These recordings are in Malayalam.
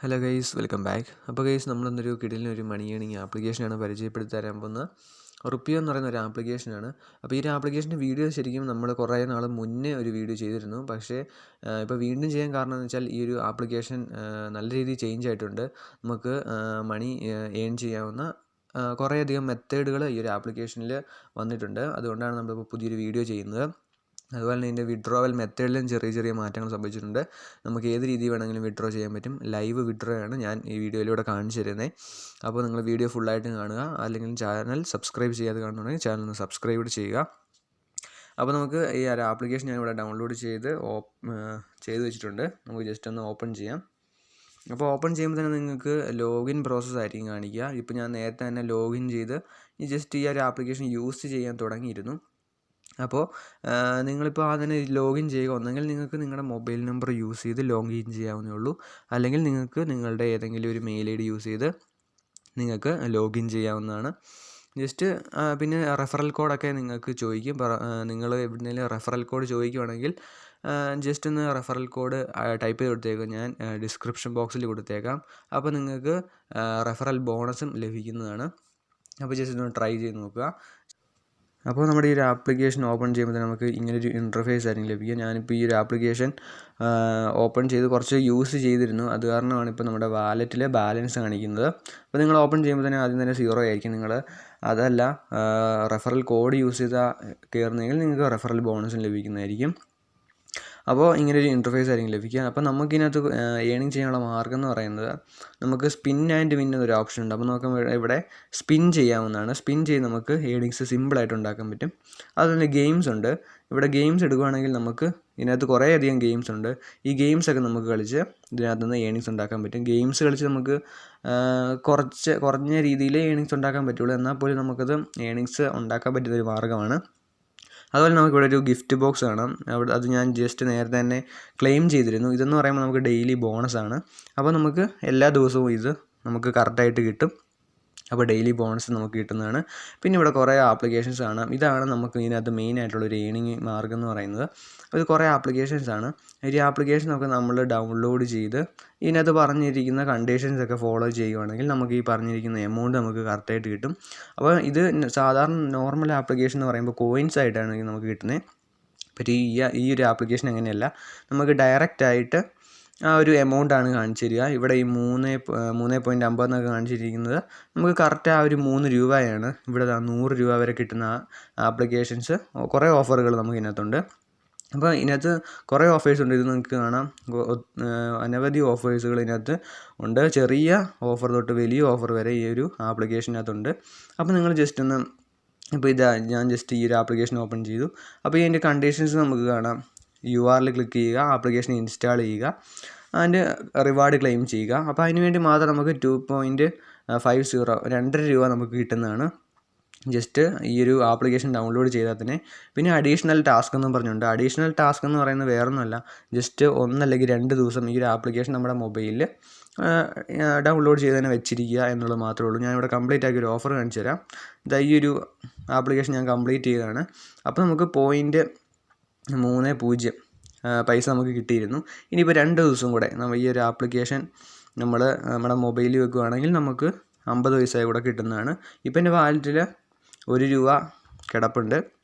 ഹലോ ഗൈസ് വെൽക്കം ബാക്ക് അപ്പോൾ ഗൈസ് നമ്മളൊന്നൊരു കിടിലിന് ഒരു മണി ഏണിങ് ആപ്ലിക്കേഷനാണ് പരിചയപ്പെടുത്തി തരാൻ പോകുന്നത്. റുപ്പിയോ എന്ന് പറയുന്ന ഒരു ആപ്ലിക്കേഷനാണ് അപ്പോൾ ഈ ഒരു ആപ്ലിക്കേഷന്റെ വീഡിയോ ശരിക്കും നമ്മൾ കുറേ നാൾ മുന്നേ ഒരു വീഡിയോ ചെയ്തിരുന്നു. പക്ഷേ ഇപ്പോൾ വീണ്ടും ചെയ്യാൻ കാരണം എന്ന് വെച്ചാൽ ഈ ഒരു ആപ്ലിക്കേഷൻ നല്ല രീതിയിൽ ചേഞ്ച് ആയിട്ടുണ്ട്. നമുക്ക് മണി ഏൺ ചെയ്യാവുന്ന കുറേയധികം മെത്തേഡുകൾ ഈ ഒരു ആപ്ലിക്കേഷനിൽ വന്നിട്ടുണ്ട്. അതുകൊണ്ടാണ് നമ്മളിപ്പോൾ പുതിയൊരു വീഡിയോ ചെയ്യുന്നത്. അതുപോലെ തന്നെ ഇതിന്റെ വിഡ്രോവൽ മെത്തേഡിലും ചെറിയ ചെറിയ മാറ്റങ്ങൾ സംഭവിച്ചിട്ടുണ്ട്. നമുക്ക് ഏത് രീതി വേണമെങ്കിലും വിഡ്രോ ചെയ്യാൻ പറ്റും. ലൈവ് വിഡ്രോ ആണ് ഞാൻ ഈ വീഡിയോയിലൂടെ കാണിച്ചു തരുന്നത് അപ്പോൾ നിങ്ങൾ വീഡിയോ ഫുള്ളായിട്ട് കാണുക. അല്ലെങ്കിൽ ചാനൽ സബ്സ്ക്രൈബ് ചെയ്യാതെ കാണുന്നുണ്ടെങ്കിൽ ചാനൽ ഒന്ന് സബ്സ്ക്രൈബ് ചെയ്യുക. അപ്പോൾ നമുക്ക് ഈ ഒരു ആപ്ലിക്കേഷൻ ഞാൻ ഇവിടെ ഡൗൺലോഡ് ചെയ്ത് ചെയ്ത് വെച്ചിട്ടുണ്ട്. നമുക്ക് ജസ്റ്റ് ഒന്ന് ഓപ്പൺ ചെയ്യാം. അപ്പോൾ ഓപ്പൺ ചെയ്യുമ്പോൾ തന്നെ നിങ്ങൾക്ക് ലോഗിൻ പ്രോസസ്സ് ആയിരിക്കും കാണിക്കുക. ഇപ്പോൾ ഞാൻ നേരത്തെ തന്നെ ലോഗിൻ ചെയ്ത് ഈ ജസ്റ്റ് ഈ ഒരു ആപ്ലിക്കേഷൻ യൂസ് ചെയ്യാൻ തുടങ്ങിയിരുന്നു. അപ്പോൾ നിങ്ങളിപ്പോൾ അതിന് ലോഗിൻ ചെയ്യുക. ഒന്നെങ്കിൽ നിങ്ങൾക്ക് നിങ്ങളുടെ മൊബൈൽ നമ്പർ യൂസ് ചെയ്ത് ലോഗിൻ ചെയ്യാവുന്നേ ഉള്ളൂ. അല്ലെങ്കിൽ നിങ്ങൾക്ക് നിങ്ങളുടെ ഏതെങ്കിലും ഒരു മെയിൽ ഐ ഡി യൂസ് ചെയ്ത് നിങ്ങൾക്ക് ലോഗിൻ ചെയ്യാവുന്നതാണ്. ജസ്റ്റ് പിന്നെ റെഫറൽ കോഡൊക്കെ നിങ്ങൾക്ക് ചോദിക്കും. നിങ്ങൾ എവിടെയെങ്കിലും റെഫറൽ കോഡ് ചോദിക്കുവാണെങ്കിൽ ജസ്റ്റ് ഒന്ന് റെഫറൽ കോഡ് ടൈപ്പ് ചെയ്ത് കൊടുത്തേക്കാം. ഞാൻ ഡിസ്ക്രിപ്ഷൻ ബോക്സിൽ കൊടുത്തേക്കാം. അപ്പോൾ നിങ്ങൾക്ക് റെഫറൽ ബോണസും ലഭിക്കുന്നതാണ്. അപ്പോൾ ജസ്റ്റ് ഒന്ന് ട്രൈ ചെയ്ത് നോക്കുക. അപ്പോൾ നമ്മുടെ ഈ ഒരു ആപ്ലിക്കേഷൻ ഓപ്പൺ ചെയ്യുമ്പോൾ നമുക്ക് ഇങ്ങനൊരു ഇന്റർഫേസ് ആയിരിക്കും ലഭിക്കുക. ഞാനിപ്പോൾ ഈ ഒരു ആപ്ലിക്കേഷൻ ഓപ്പൺ ചെയ്ത് കുറച്ച് യൂസ് ചെയ്തിരുന്നു. അത് കാരണമാണ് ഇപ്പോൾ നമ്മുടെ വാലറ്റിലെ ബാലൻസ് കാണിക്കുന്നത്. അപ്പോൾ നിങ്ങൾ ഓപ്പൺ ചെയ്യുമ്പോൾ തന്നെ ആദ്യം തന്നെ സീറോ ആയിരിക്കും. നിങ്ങൾ അതല്ല റെഫറൽ കോഡ് യൂസ് ചെയ്താൽ കയറുന്നെങ്കിൽ നിങ്ങൾക്ക് റെഫറൽ ബോണസും ലഭിക്കുന്നതായിരിക്കും. അപ്പോൾ ഇങ്ങനെ ഒരു ഇന്റർഫേസ് ആയിരിക്കും ലഭിക്കുക. അപ്പോൾ നമുക്കിതിനകത്ത് ഏണിങ് ചെയ്യാനുള്ള മാർഗം എന്ന് പറയുന്നത് നമുക്ക് സ്പിൻ ആൻഡ് വിൻ എന്നൊരു ഓപ്ഷൻ ഉണ്ട്. അപ്പോൾ നമുക്ക് ഇവിടെ സ്പിൻ ചെയ്യാവുന്നതാണ്. സ്പിൻ ചെയ്ത് നമുക്ക് ഏണിങ്സ് സിമ്പിളായിട്ട് ഉണ്ടാക്കാൻ പറ്റും. അതുപോലെ ഗെയിംസ് ഉണ്ട്. ഇവിടെ ഗെയിംസ് എടുക്കുകയാണെങ്കിൽ നമുക്ക് ഇതിനകത്ത് കുറേ അധികം ഗെയിംസ് ഉണ്ട്. ഈ ഗെയിംസ് ഒക്കെ നമുക്ക് കളിച്ച് ഇതിനകത്ത് നിന്ന് ഏണിങ്സ് ഉണ്ടാക്കാൻ പറ്റും. ഗെയിംസ് കളിച്ച് നമുക്ക് കുറച്ച് കുറഞ്ഞ രീതിയിൽ ഏണിങ്സ് ഉണ്ടാക്കാൻ പറ്റുള്ളൂ. എന്നാൽ പോലും നമുക്കത് ഏണിങ്സ് ഉണ്ടാക്കാൻ പറ്റുന്ന ഒരു മാർഗമാണ്. അതുപോലെ നമുക്കിവിടെ ഒരു ഗിഫ്റ്റ് ബോക്സ് കാണാം. അവിടെ അത് ഞാൻ ജസ്റ്റ് നേരത്തെ തന്നെ ക്ലെയിം ചെയ്തിരുന്നു. ഇതെന്ന് പറയുമ്പോൾ നമുക്ക് ഡെയിലി ബോണസ് ആണ്. അപ്പോൾ നമുക്ക് എല്ലാ ദിവസവും ഇത് നമുക്ക് കറക്റ്റായിട്ട് കിട്ടും. അപ്പോൾ ഡെയിലി ബോണസ് നമുക്ക് കിട്ടുന്നതാണ്. പിന്നെ ഇവിടെ കുറേ ആപ്ലിക്കേഷൻസ് കാണാം ഇതാണ് നമുക്ക് ഇതിനകത്ത് മെയിൻ ആയിട്ടുള്ള ഒരു ഏണിങ് മാർഗം എന്ന് പറയുന്നത്. അത് കുറേ ആപ്ലിക്കേഷൻസ് ആണ്. ഈ ആപ്ലിക്കേഷൻ ഒക്കെ നമ്മൾ ഡൗൺലോഡ് ചെയ്ത് ഇതിനകത്ത് പറഞ്ഞിരിക്കുന്ന കണ്ടീഷൻസ് ഒക്കെ ഫോളോ ചെയ്യുവാണെങ്കിൽ നമുക്ക് ഈ പറഞ്ഞിരിക്കുന്ന എമൗണ്ട് നമുക്ക് കറക്റ്റായിട്ട് കിട്ടും. അപ്പോൾ ഇത് സാധാരണ നോർമൽ ആപ്ലിക്കേഷൻ എന്ന് പറയുമ്പോൾ കോയിൻസ് ആയിട്ടാണ് നമുക്ക് കിട്ടുന്നത്. പക്ഷേ ഈ ഈ ഒരു ആപ്ലിക്കേഷൻ അങ്ങനെയല്ല. നമുക്ക് ഡയറക്റ്റ് ആയിട്ട് ആ ഒരു എമൗണ്ടാണ് കാണിച്ച് തരിക ഇവിടെ ഈ മൂന്ന് മൂന്ന് പോയിന്റ് അമ്പത് എന്നൊക്കെ കാണിച്ചിരിക്കുന്നത്. നമുക്ക് കറക്റ്റ് ആ ഒരു മൂന്ന് രൂപയാണ്. ഇവിടെ നൂറ് രൂപ വരെ കിട്ടുന്ന ആപ്ലിക്കേഷൻസ് കുറേ ഓഫറുകൾ നമുക്ക് ഇതിനകത്തുണ്ട്. അപ്പോൾ ഇതിനകത്ത് കുറേ ഓഫേഴ്സ് ഉണ്ട്. ഇത് നിങ്ങൾക്ക് കാണാം. അനവധി ഓഫേഴ്സുകൾ ഇതിനകത്ത് ഉണ്ട്. ചെറിയ ഓഫർ തൊട്ട് വലിയ ഓഫർ വരെ ഈ ഒരു ആപ്ലിക്കേഷനകത്തുണ്ട് അപ്പോൾ നിങ്ങൾ ജസ്റ്റ് ഒന്ന് ഇപ്പോൾ ഇതാ ഞാൻ ജസ്റ്റ് ഈ ഒരു ആപ്ലിക്കേഷൻ ഓപ്പൺ ചെയ്തു. അപ്പോൾ ഇതിന്റെ കണ്ടീഷൻസ് നമുക്ക് കാണാം. യു ആറിൽ ക്ലിക്ക് ചെയ്യുക ആപ്ലിക്കേഷൻ ഇൻസ്റ്റാൾ ചെയ്യുക ആൻഡ് റിവാർഡ് ക്ലെയിം ചെയ്യുക. അപ്പോൾ അതിന് വേണ്ടി മാത്രം നമുക്ക് ടു പോയിന്റ് ഫൈവ് സീറോ രണ്ടര രൂപ നമുക്ക് കിട്ടുന്നതാണ്. ജസ്റ്റ് ഈ ഒരു ആപ്ലിക്കേഷൻ ഡൗൺലോഡ് ചെയ്താൽ തന്നെ. പിന്നെ അഡീഷണൽ ടാസ്ക് എന്നും പറഞ്ഞുണ്ട്. അഡീഷണൽ ടാസ്ക് എന്ന് പറയുന്നത് വേറൊന്നുമല്ല. ജസ്റ്റ് ഒന്നല്ലെങ്കിൽ രണ്ട് ദിവസം ഈ ഒരു ആപ്ലിക്കേഷൻ നമ്മുടെ മൊബൈലിൽ ഡൗൺലോഡ് ചെയ്ത് തന്നെ വെച്ചിരിക്കുക എന്നുള്ളത് മാത്രമേ ഉള്ളൂ. ഞാനിവിടെ കംപ്ലീറ്റ് ആക്കി ഒരു ഓഫർ കാണിച്ചു തരാം. ഇതാ ഈ ഒരു ആപ്ലിക്കേഷൻ ഞാൻ കംപ്ലീറ്റ് ചെയ്തതാണ്. അപ്പോൾ നമുക്ക് പോയിന്റ് മൂന്ന് പൂജ്യം പൈസ നമുക്ക് കിട്ടിയിരുന്നു. ഇനിയിപ്പോൾ രണ്ട് ദിവസം കൂടെ നമ്മൾ ഈ ഒരു ആപ്ലിക്കേഷൻ നമ്മൾ നമ്മുടെ മൊബൈലിൽ വെക്കുകയാണെങ്കിൽ നമുക്ക് അമ്പത് പൈസ കൂടെ കിട്ടുന്നതാണ്. ഇപ്പം എന്റെ വാലറ്റിൽ ഒരു രൂപ കിടപ്പുണ്ട്.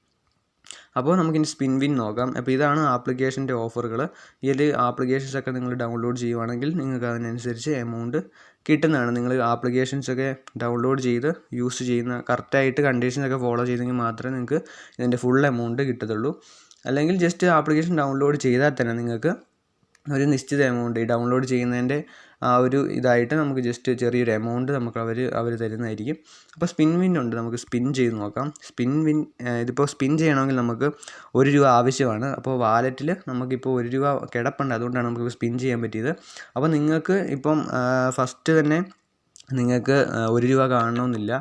അപ്പോൾ നമുക്കിനി സ്പിൻ വിൻ നോക്കാം. അപ്പോൾ ഇതാണ് ആപ്ലിക്കേഷന്റെ ഓഫറുകൾ ഈ ഒരു ആപ്ലിക്കേഷൻസ് ഒക്കെ നിങ്ങൾ ഡൗൺലോഡ് ചെയ്യുവാണെങ്കിൽ നിങ്ങൾക്ക് അതിനനുസരിച്ച് എമൗണ്ട് കിട്ടുന്നതാണ്. നിങ്ങൾ ആപ്ലിക്കേഷൻസൊക്കെ ഡൗൺലോഡ് ചെയ്ത് യൂസ് ചെയ്യുന്ന കറക്റ്റായിട്ട് കണ്ടീഷൻസ് ഒക്കെ ഫോളോ ചെയ്തെങ്കിൽ മാത്രമേ നിങ്ങൾക്ക് ഇതിന്റെ ഫുൾ എമൗണ്ട് കിട്ടത്തുള്ളൂ. അല്ലെങ്കിൽ ജസ്റ്റ് ആപ്ലിക്കേഷൻ ഡൗൺലോഡ് ചെയ്താൽ തന്നെ നിങ്ങൾക്ക് ഒരു നിശ്ചിത എമൗണ്ട് ഈ ഡൗൺലോഡ് ചെയ്യുന്നതിന്റെ ആ ഒരു ഇതായിട്ട് നമുക്ക് ജസ്റ്റ് ചെറിയൊരു എമൗണ്ട് നമുക്ക് അവർ അവർ തരുന്നതായിരിക്കും. അപ്പോൾ സ്പിൻ വിൻ ഉണ്ട്. നമുക്ക് സ്പിൻ ചെയ്ത് നോക്കാം. സ്പിൻ വിൻ ഇതിപ്പോൾ സ്പിൻ ചെയ്യണമെങ്കിൽ നമുക്ക് ഒരു രൂപ ആവശ്യമാണ്. അപ്പോൾ വാലറ്റിൽ നമുക്കിപ്പോൾ ഒരു രൂപ കിടപ്പുണ്ട്. അതുകൊണ്ടാണ് നമുക്ക് സ്പിൻ ചെയ്യാൻ പറ്റിയത്. അപ്പോൾ നിങ്ങൾക്ക് ഇപ്പം ഫസ്റ്റ് തന്നെ നിങ്ങൾക്ക് ഒരു രൂപ കാണണമെന്നില്ല.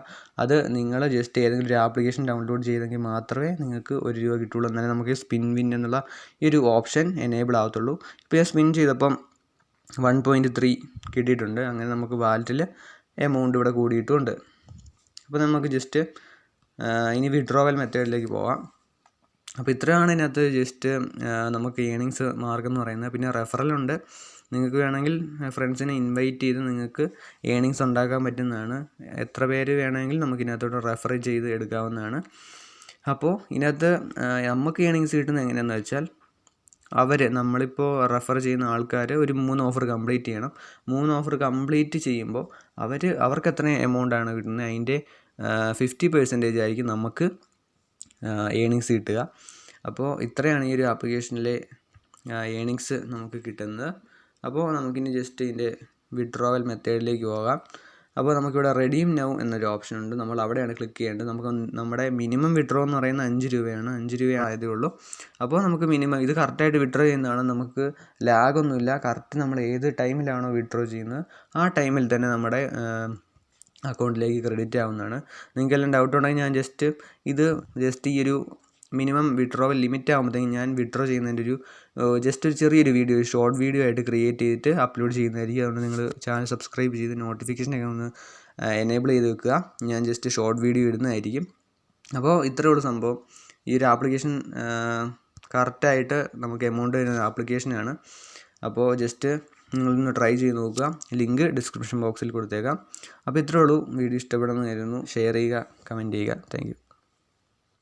അത് നിങ്ങൾ ജസ്റ്റ് ഏതെങ്കിലും ഒരു ആപ്ലിക്കേഷൻ ഡൗൺലോഡ് ചെയ്തെങ്കിൽ മാത്രമേ നിങ്ങൾക്ക് ഒരു രൂപ കിട്ടുള്ളൂ. എന്നാലേ നമുക്ക് സ്പിൻ വിൻ എന്നുള്ള ഈ ഒരു ഓപ്ഷൻ എനേബിൾ ആവത്തുള്ളൂ. ഇപ്പോൾ ഞാൻ സ്പിൻ ചെയ്തപ്പം വൺ പോയിന്റ് ത്രീ കിട്ടിയിട്ടുണ്ട്. അങ്ങനെ നമുക്ക് വാലറ്റിൽ എമൗണ്ട് ഇവിടെ കൂടിയിട്ടുണ്ട്. അപ്പോൾ നമുക്ക് ജസ്റ്റ് ഇനി വിഡ്രോവൽ മെത്തേഡിലേക്ക് പോവാം. അപ്പോൾ ഇത്രയാണ് ഇതിനകത്ത് ജസ്റ്റ് നമുക്ക് ഏണിങ്സ് മാർഗം എന്ന് പറയുന്നത്. പിന്നെ റെഫറലുണ്ട് നിങ്ങൾക്ക് വേണമെങ്കിൽ ഫ്രണ്ട്സിനെ ഇൻവൈറ്റ് ചെയ്ത് നിങ്ങൾക്ക് ഏണിങ്സ് ഉണ്ടാക്കാൻ പറ്റുന്നതാണ്. എത്ര പേര് വേണമെങ്കിൽ നമുക്ക് ഇതിനകത്തോട്ട് റെഫർ ചെയ്ത് എടുക്കാവുന്നതാണ്. അപ്പോൾ ഇതിനകത്ത് നമുക്ക് ഏണിങ്സ് കിട്ടുന്നത് എങ്ങനെയാണെന്ന് വെച്ചാൽ അവർ നമ്മളിപ്പോൾ റെഫർ ചെയ്യുന്ന ആൾക്കാർ ഒരു മൂന്ന് ഓഫർ കംപ്ലീറ്റ് ചെയ്യണം. മൂന്ന് ഓഫർ കംപ്ലീറ്റ് ചെയ്യുമ്പോൾ അവർ അവർക്ക് എത്ര എമൗണ്ട് ആണ് കിട്ടുന്നത്? അതിന്റെ ഫിഫ്റ്റി പെർസെന്റേജ് ആയിരിക്കും നമുക്ക് ഏണിങ്സ് കിട്ടുക. അപ്പോൾ ഇത്രയാണ് ഈ ഒരു ആപ്ലിക്കേഷനിലെ ഏണിങ്സ് നമുക്ക് കിട്ടുന്നത്. അപ്പോൾ നമുക്കിനി ജസ്റ്റ് ഇതിന്റെ വിഡ്രോവൽ മെത്തേഡിലേക്ക് പോകാം. അപ്പോൾ നമുക്കിവിടെ റെഡീം നൗ എന്നൊരു ഓപ്ഷൻ ഉണ്ട്. നമ്മൾ അവിടെയാണ് ക്ലിക്ക് ചെയ്യേണ്ടത്. നമുക്ക് നമ്മുടെ മിനിമം വിഡ്രോ എന്ന് പറയുന്നത് അഞ്ച് രൂപയാണ്. അഞ്ച് രൂപ ആയതേ ഉള്ളൂ അപ്പോൾ നമുക്ക് മിനിമം ഇത് കറക്റ്റായിട്ട് വിഡ്രോ ചെയ്യുന്നതാണ്. നമുക്ക് ലാഗൊന്നുമില്ല കറക്റ്റ് നമ്മൾ ഏത് ടൈമിലാണോ വിഡ്രോ ചെയ്യുന്നത് ആ ടൈമിൽ തന്നെ നമ്മുടെ അക്കൗണ്ടിലേക്ക് ക്രെഡിറ്റ് ആവുന്നതാണ്. നിങ്ങൾക്ക് എല്ലാം ഡൗട്ട് ഉണ്ടെങ്കിൽ ഞാൻ ജസ്റ്റ് ഇത് ജസ്റ്റ് ഈ ഒരു മിനിമം വിഡ്രോവൽ ലിമിറ്റ് ആകുമ്പോഴത്തേക്കും ഞാൻ വിഡ്രോ ചെയ്യുന്നതിന്റെ ഒരു ജസ്റ്റ് ഒരു ചെറിയൊരു വീഡിയോ ഷോർട്ട് വീഡിയോ ആയിട്ട് ക്രിയേറ്റ് ചെയ്തിട്ട് അപ്ലോഡ് ചെയ്യുന്നതായിരിക്കും. അതുകൊണ്ട് നിങ്ങൾ ചാനൽ സബ്സ്ക്രൈബ് ചെയ്ത് നോട്ടിഫിക്കേഷനൊക്കെ ഒന്ന് എനേബിൾ ചെയ്ത് വെക്കുക. ഞാൻ ജസ്റ്റ് ഷോർട്ട് വീഡിയോ ഇടുന്നതായിരിക്കും. അപ്പോൾ ഇത്രയേ ഉള്ളൂ സംഭവം. ഈ ഒരു ആപ്ലിക്കേഷൻ കറക്റ്റായിട്ട് നമുക്ക് എമൗണ്ട് വരുന്ന ആപ്ലിക്കേഷനാണ് അപ്പോൾ ജസ്റ്റ് നിങ്ങളൊന്ന് ട്രൈ ചെയ്ത് നോക്കുക. ലിങ്ക് ഡിസ്ക്രിപ്ഷൻ ബോക്സിൽ കൊടുത്തേക്കാം. അപ്പോൾ ഇത്രയേ ഉള്ളൂ. വീഡിയോ ഇഷ്ടപ്പെടുന്നതായിരുന്നു ഷെയർ ചെയ്യുക കമന്റ് ചെയ്യുക. താങ്ക്